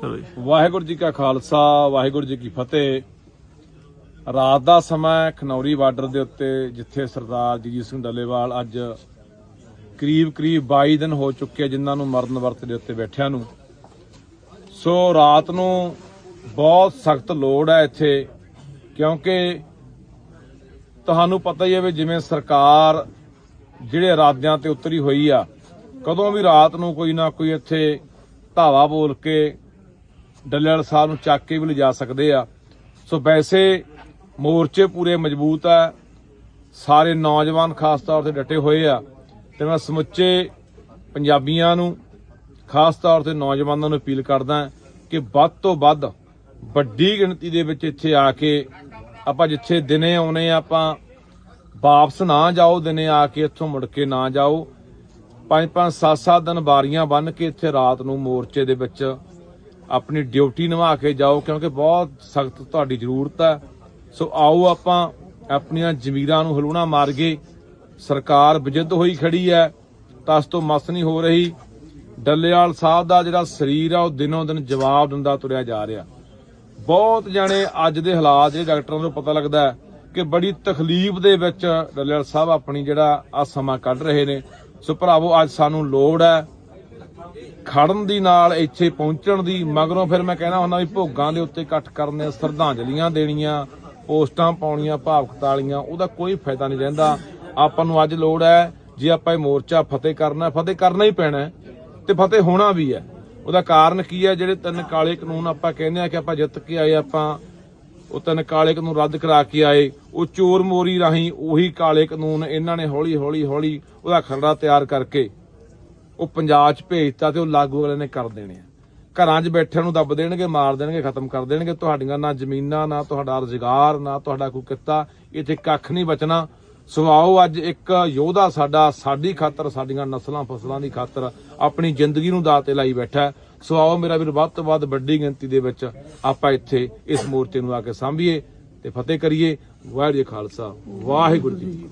ਚਲੋ ਜੀ ਵਾਹਿਗੁਰੂ ਜੀ ਕਾ ਖਾਲਸਾ, ਵਾਹਿਗੁਰੂ ਜੀ ਕੀ ਫਤਿਹ। ਰਾਤ ਦਾ ਸਮਾਂ ਖਨੌਰੀ ਬਾਰਡਰ ਦੇ ਉੱਤੇ, ਜਿੱਥੇ ਸਰਦਾਰ ਜਗਜੀਤ ਸਿੰਘ ਡੱਲੇਵਾਲ ਅੱਜ ਕਰੀਬ ਕਰੀਬ 22 ਦਿਨ ਹੋ ਚੁੱਕੇ ਜਿਨ੍ਹਾਂ ਨੂੰ ਮਰਨ ਵਰਤ ਦੇ ਉੱਤੇ ਬੈਠਿਆਂ ਨੂੰ। ਸੋ ਰਾਤ ਨੂੰ ਬਹੁਤ ਸਖਤ ਲੋੜ ਹੈ ਇੱਥੇ, ਕਿਉਂਕਿ ਤੁਹਾਨੂੰ ਪਤਾ ਹੀ ਹੈ ਵੀ ਜਿਵੇਂ ਸਰਕਾਰ ਜਿਹੜੇ ਇਰਾਦਿਆਂ ਤੇ ਉਤਰੀ ਹੋਈ ਆ, ਕਦੋਂ ਵੀ ਰਾਤ ਨੂੰ ਕੋਈ ਨਾ ਕੋਈ ਇੱਥੇ ਧਾਵਾ ਬੋਲ ਕੇ ਡੱਲੇਵਾਲ ਸਾਹਿਬ ਨੂੰ ਚੱਕ ਕੇ ਵੀ ਲਿਜਾ ਸਕਦੇ ਆ। ਸੋ ਵੈਸੇ ਮੋਰਚੇ ਪੂਰੇ ਮਜ਼ਬੂਤ ਆ। ਸਾਰੇ ਨੌਜਵਾਨ ਖਾਸ ਤੌਰ ਤੇ ਡਟੇ ਹੋਏ ਆ। ਤੇ ਮੈਂ ਸਮੁੱਚੇ ਪੰਜਾਬੀਆਂ ਨੂੰ, ਖਾਸ ਤੌਰ ਤੇ ਨੌਜਵਾਨਾਂ ਨੂੰ ਅਪੀਲ ਕਰਦਾ ਕਿ ਵੱਧ ਤੋਂ ਵੱਧ ਵੱਡੀ ਗਿਣਤੀ ਦੇ ਵਿੱਚ ਇੱਥੇ ਆ ਕੇ ਆਪਾਂ ਜਿੱਥੇ ਦਿਨੇ ਆਉਨੇ ਆ, ਆਪਾਂ ਵਾਪਸ ਨਾ ਜਾਓ, ਦਿਨੇ ਆ ਕੇ ਇੱਥੋਂ ਮੁੜ ਕੇ ਨਾ ਜਾਓ। ਪੰਜ ਪੰਜ ਸੱਤ ਸੱਤ ਦਿਨ ਬਾਰੀਆਂ ਬੰਨ ਕੇ ਇੱਥੇ ਰਾਤ ਨੂੰ ਮੋਰਚੇ ਦੇ ਵਿੱਚ ਆਪਣੀ ਡਿਊਟੀ ਨਿਭਾ ਕੇ ਜਾਓ, ਕਿਉਂਕਿ ਬਹੁਤ ਸਖਤ ਤੁਹਾਡੀ ਜ਼ਰੂਰਤ ਹੈ। ਸੋ ਆਓ ਆਪਾਂ ਆਪਣੀਆਂ ਜ਼ਮੀਰਾਂ ਨੂੰ ਹਲੂਣਾ ਮਾਰ ਗਏ ਸਰਕਾਰ ਵਿਜਿੱਦ ਹੋਈ ਖੜੀ ਹੈ ਤਸ ਤੋਂ ਮਸ ਨਹੀਂ ਹੋ ਰਹੀ। ਡੱਲੇਵਾਲ ਸਾਹਿਬ ਦਾ ਜਿਹੜਾ ਸਰੀਰ ਆ, ਉਹ ਦਿਨੋਂ ਦਿਨ ਜਵਾਬ ਦਿੰਦਾ ਤੁਰਿਆ ਜਾ ਰਿਹਾ। ਬਹੁਤ ਜਾਣੇ ਅੱਜ ਦੇ ਹਾਲਾਤ, ਜਿਹੜੇ ਡਾਕਟਰਾਂ ਨੂੰ ਪਤਾ ਲੱਗਦਾ ਕਿ ਬੜੀ ਤਕਲੀਫ ਦੇ ਵਿੱਚ ਡੱਲੇਵਾਲ ਸਾਹਿਬ ਆਪਣੀ ਜਿਹੜਾ ਆ ਸਮਾਂ ਕੱਢ ਰਹੇ ਨੇ। ਸੋ ਭਰਾਵੋ, ਅੱਜ ਸਾਨੂੰ ਲੋੜ ਹੈ ਖੜਨ ਦੀ ਨਾਲ ਇੱਥੇ ਪਹੁੰਚਣ ਦੀ, ਮਗਰੋਂ ਫਿਰ ਮੈਂ ਕਹਿਣਾ ਹੁੰਦਾ ਵੀ ਭੋਗਾਂ ਦੇ ਉੱਤੇ ਇਕੱਠ ਕਰਨੇ, ਸ਼ਰਧਾਂਜਲੀਆਂ ਦੇਣੀਆਂ, ਪੋਸਟਾਂ ਪਾਉਣੀਆਂ ਭਾਵਕਤਾ ਵਾਲੀਆਂ ਉਹਦਾ ਕੋਈ ਫਾਇਦਾ ਨਹੀਂ ਰਹਿੰਦਾ। ਆਪਾਂ ਨੂੰ ਅੱਜ ਲੋੜ ਹੈ, ਜੇ ਆਪਾਂ ਇਹ ਮੋਰਚਾ ਫਤਿਹ ਕਰਨਾ ਫਤਿਹ ਕਰਨਾ ਹੀ ਪੈਣਾ ਤੇ ਫਤਿਹ ਹੋਣਾ ਵੀ ਹੈ। ਉਹਦਾ ਕਾਰਨ ਕੀ ਹੈ? ਜਿਹੜੇ ਤਿੰਨ ਕਾਲੇ ਕਾਨੂੰਨ ਆਪਾਂ ਕਹਿੰਦੇ ਆ ਕਿ ਆਪਾਂ ਜਿੱਤ ਕੇ ਆਏ, ਆਪਾਂ ਉਹ ਤਿੰਨ ਕਾਲੇ ਕਾਨੂੰਨ ਰੱਦ ਕਰਾ ਕੇ ਆਏ, ਉਹ ਚੋਰ ਮੋਰੀ ਰਾਹੀਂ ਉਹੀ ਕਾਲੇ ਕਾਨੂੰਨ ਇਹਨਾਂ ਨੇ ਹੌਲੀ ਹੌਲੀ ਹੌਲੀ ਉਹਦਾ ਖਰੜਾ ਤਿਆਰ ਕਰਕੇ ਉਹ ਪੰਜਾਬ 'ਚ ਭੇਜਤਾ ਤੇ ਉਹ ਲਾਗੂ ਵਾਲੇ ਨੇ ਕਰ ਦੇਣੇ ਆ। ਘਰਾਂ 'ਚ ਬੈਠਿਆਂ ਨੂੰ ਦੱਬ ਦੇਣਗੇ, ਮਾਰ ਦੇਣਗੇ, ਖਤਮ ਕਰ ਦੇਣਗੇ। ਤੁਹਾਡੀਆਂ ਨਾ ਜ਼ਮੀਨਾਂ, ਨਾ ਤੁਹਾਡਾ ਰੁਜ਼ਗਾਰ, ਨਾ ਤੁਹਾਡਾ ਕੋਈ ਕਿੱਤਾ। ਇੱਥੇ ਕੱਖ ਨਹੀਂ ਬਚਣਾ। ਸੋ ਆਓ ਅੱਜ ਇੱਕ ਯੋਧਾ ਸਾਡਾ, ਸਾਡੀ ਖਾਤਰ, ਸਾਡੀਆਂ ਨਸਲਾਂ, ਫਸਲਾਂ ਦੀ ਖਾਤਰ ਆਪਣੀ ਜ਼ਿੰਦਗੀ ਨੂੰ ਦਾਅ ਤੇ ਲਾਈ ਬੈਠਾ ਹੈ। ਸੋ ਆਓ ਮੇਰਾ ਵੀਰ, ਵੱਧ ਤੋਂ ਵੱਧ ਵੱਡੀ ਗਿਣਤੀ ਦੇ ਵਿੱਚ ਆਪਾਂ ਇੱਥੇ ਇਸ ਮੋਰਚੇ ਨੂੰ ਆ ਕੇ ਸਾਂਭੀਏ ਤੇ ਫਤਿਹ ਕਰੀਏ। ਵਾਹਿਗੁਰੂ ਜੀ ਖਾਲਸਾ, ਵਾਹਿਗੁਰੂ ਜੀ